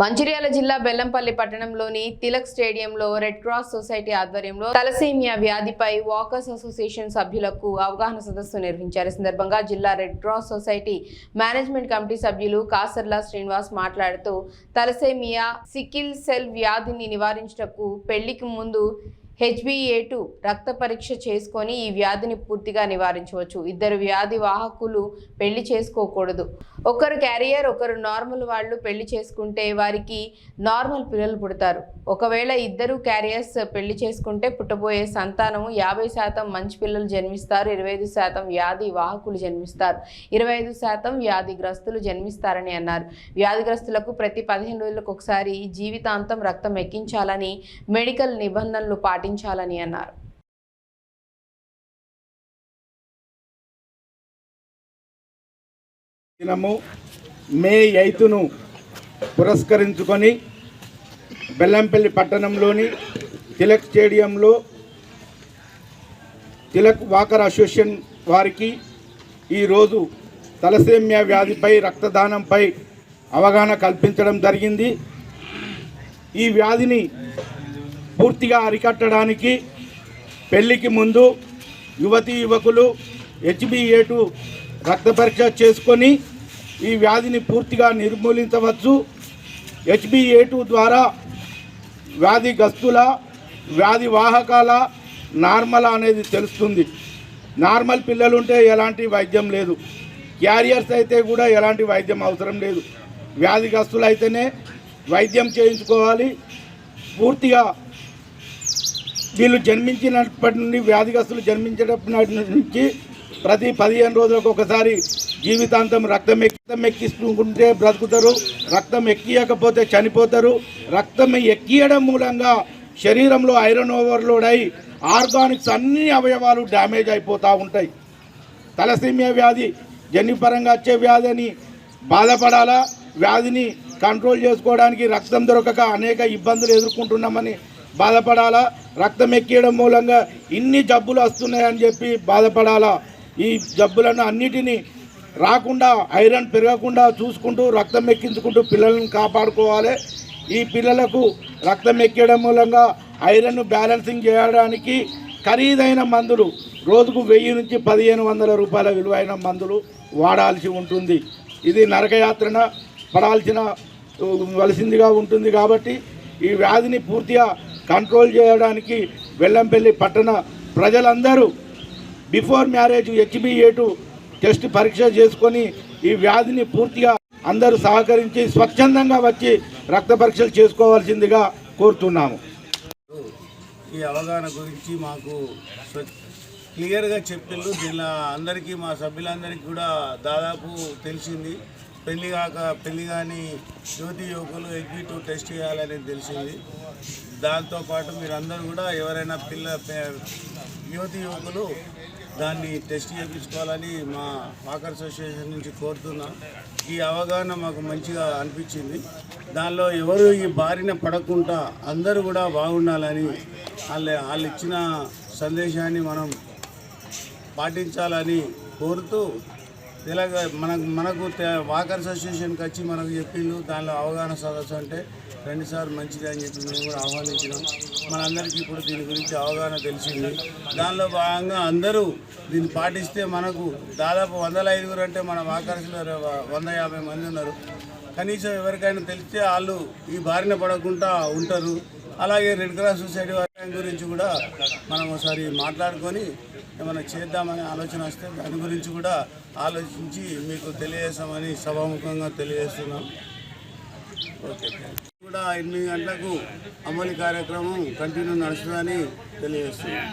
మంచిర్యాల జిల్లా బెల్లంపల్లి పట్టణంలోని తిలక్ స్టేడియంలో రెడ్ క్రాస్ సొసైటీ ఆధ్వర్యంలో తలసేమియా వ్యాధిపై వాకర్స్ అసోసియేషన్ సభ్యులకు అవగాహన సదస్సు నిర్వహించారు. సందర్భంగా జిల్లా red cross society management committee సభ్యులు కాసర్లా శ్రీనివాస్ మాట్లాడుతూ తలసేమియా సికిల్ సెల్ వ్యాధిని నివారించుటకు పెళ్ళికి ముందు హెచ్బిఏటు రక్త పరీక్ష చేసుకొని ఈ వ్యాధిని పూర్తిగా నివారించవచ్చు. ఇద్దరు వ్యాధి వాహకులు పెళ్ళి చేసుకోకూడదు. ఒకరు క్యారియర్ ఒకరు నార్మల్ వాళ్ళు పెళ్ళి చేసుకుంటే వారికి నార్మల్ పిల్లలు పుడతారు. ఒకవేళ ఇద్దరు క్యారియర్స్ పెళ్ళి చేసుకుంటే పుట్టబోయే సంతానము యాభై శాతం మంచి పిల్లలు జన్మిస్తారు ఇరవై ఐదు శాతం వ్యాధి వాహకులు జన్మిస్తారు ఇరవై ఐదు శాతం వ్యాధిగ్రస్తులు జన్మిస్తారని అన్నారు. వ్యాధిగ్రస్తులకు ప్రతి పదిహేను రోజులకు ఒకసారి జీవితాంతం రక్తం ఎక్కించాలని మెడికల్ నిబంధనలు పాటించాలని అన్నారు. దినము మే ఎయిత్ను పురస్కరించుకొని బెల్లంపల్లి పట్టణంలోని తిలక్ స్టేడియంలో తిలక్ వాకర్ అసోసియేషన్ వారికి ఈరోజు తలసేమియా వ్యాధిపై రక్తదానంపై అవగాహన కల్పించడం జరిగింది. ఈ వ్యాధిని పూర్తిగా అరికట్టడానికి పెళ్ళికి ముందు యువతీ యువకులు హెచ్బిఏటు రక్త పరీక్ష చేసుకొని ఈ వ్యాధిని పూర్తిగా నిర్మూలించవచ్చు. హెచ్బిఏటు ద్వారా వ్యాధి గస్తుల వ్యాధి వాహకాల నార్మల్ అనేది తెలుస్తుంది. నార్మల్ పిల్లలు ఉంటే ఎలాంటి వైద్యం లేదు. క్యారియర్స్ అయితే కూడా ఎలాంటి వైద్యం అవసరం లేదు. వ్యాధిగ్రస్తులు అయితేనే వైద్యం చేయించుకోవాలి. పూర్తిగా వీళ్ళు జన్మించినప్పటి నుండి వ్యాధిగ్రస్తులు జన్మించినప్పటి నుంచి ప్రతి పదిహేను రోజులకు ఒకసారి జీవితాంతం రక్తం ఎక్కి రక్తం ఎక్కిస్తుంటే బ్రతుకుతారు. రక్తం ఎక్కియకపోతే చనిపోతారు. రక్తం ఎక్కియడం మూలంగా శరీరంలో ఐరన్ ఓవర్లోడ్ అయి ఆర్గానిక్స్ అన్ని అవయవాలు డ్యామేజ్ అయిపోతూ ఉంటాయి. తలసీమియా వ్యాధి జన్యుపరంగా వచ్చే వ్యాధి అని బాధపడాలా? వ్యాధిని కంట్రోల్ చేసుకోవడానికి రక్తం దొరకక అనేక ఇబ్బందులు ఎదుర్కొంటున్నామని బాధపడాలా? రక్తం ఎక్కియడం మూలంగా ఇన్ని జబ్బులు వస్తున్నాయని చెప్పి బాధపడాలా? ఈ జబ్బులను అన్నిటినీ రాకుండా ఐరన్ పెరగకుండా చూసుకుంటూ రక్తం ఎక్కించుకుంటూ పిల్లలను కాపాడుకోవాలి. ఈ పిల్లలకు రక్తం ఎక్కడం మూలంగా ఐరన్ను బ్యాలెన్సింగ్ చేయడానికి ఖరీదైన మందులు రోజుకు వెయ్యి నుంచి పదిహేను వందల రూపాయల విలువైన మందులు వాడాల్సి ఉంటుంది. ఇది నరకయాత్రన పడాల్సిన వలసిందిగా ఉంటుంది కాబట్టి ఈ వ్యాధిని పూర్తిగా కంట్రోల్ చేయడానికి వెల్లంపల్లి పట్టణ ప్రజలందరూ బిఫోర్ మ్యారేజ్ హెచ్బిఏటు టెస్ట్ పరీక్ష చేసుకొని ఈ వ్యాధిని పూర్తిగా అందరూ సహకరించి స్వచ్ఛందంగా వచ్చి రక్త పరీక్షలు చేసుకోవాల్సిందిగా కోరుతున్నాము. ఈ అవగాహన గురించి మాకు క్లియర్గా చెప్పిండ్రు. దీనిలో అందరికీ మా సభ్యులందరికీ కూడా దాదాపు తెలిసింది. పెళ్ళి కాక పెళ్ళి కానీ యువతి యువకులు ఎగ్జిక్యూటివ్ టెస్ట్ చేయాలని తెలిసింది. దాంతోపాటు మీరందరూ కూడా ఎవరైనా పిల్ల పే- యువతి యువకులు దాన్ని టెస్ట్ చేయించుకోవాలని మా వాకర్ అసోసియేషన్ నుంచి కోరుతున్నా. ఈ అవగాహన మాకు మంచిగా అనిపించింది. దానిలో ఎవరు ఈ బారిన పడకుండా అందరూ కూడా బాగుండాలని వాళ్ళ వాళ్ళు ఇచ్చిన సందేశాన్ని మనం పాటించాలని కోరుతూ ఇలాగ మనకు మనకు వాకర్స్ వాకర్ అసోసియేషన్కి వచ్చి మనకు చెప్పిండు దానిలో అవగాహన సదస్సు అంటే రెండుసార్లు మంచిది అని చెప్పి మేము కూడా ఆహ్వానించినాం. మనందరికీ ఇప్పుడు దీని గురించి అవగాహన తెలిసింది. దానిలో భాగంగా అందరూ దీన్ని పాటిస్తే మనకు దాదాపు వందల ఐదుగురు అంటే మన వాకర్స్లో వంద యాభై మంది ఉన్నారు. కనీసం ఎవరికైనా తెలిస్తే వాళ్ళు ఈ బారిన పడకుండా ఉంటారు. అలాగే రెడ్ క్రాస్ సొసైటీ వారి గురించి కూడా మనం ఒకసారి మాట్లాడుకొని ఏమైనా చేద్దామనే ఆలోచన వస్తే దాని గురించి కూడా ఆలోచించి మీకు తెలియజేస్తామని సభాముఖంగా తెలియజేస్తున్నాం. ఓకే కూడా ఎనిమిది గంటలకు అమలు కార్యక్రమం కంటిన్యూ నడుస్తుందని తెలియజేస్తున్నాం.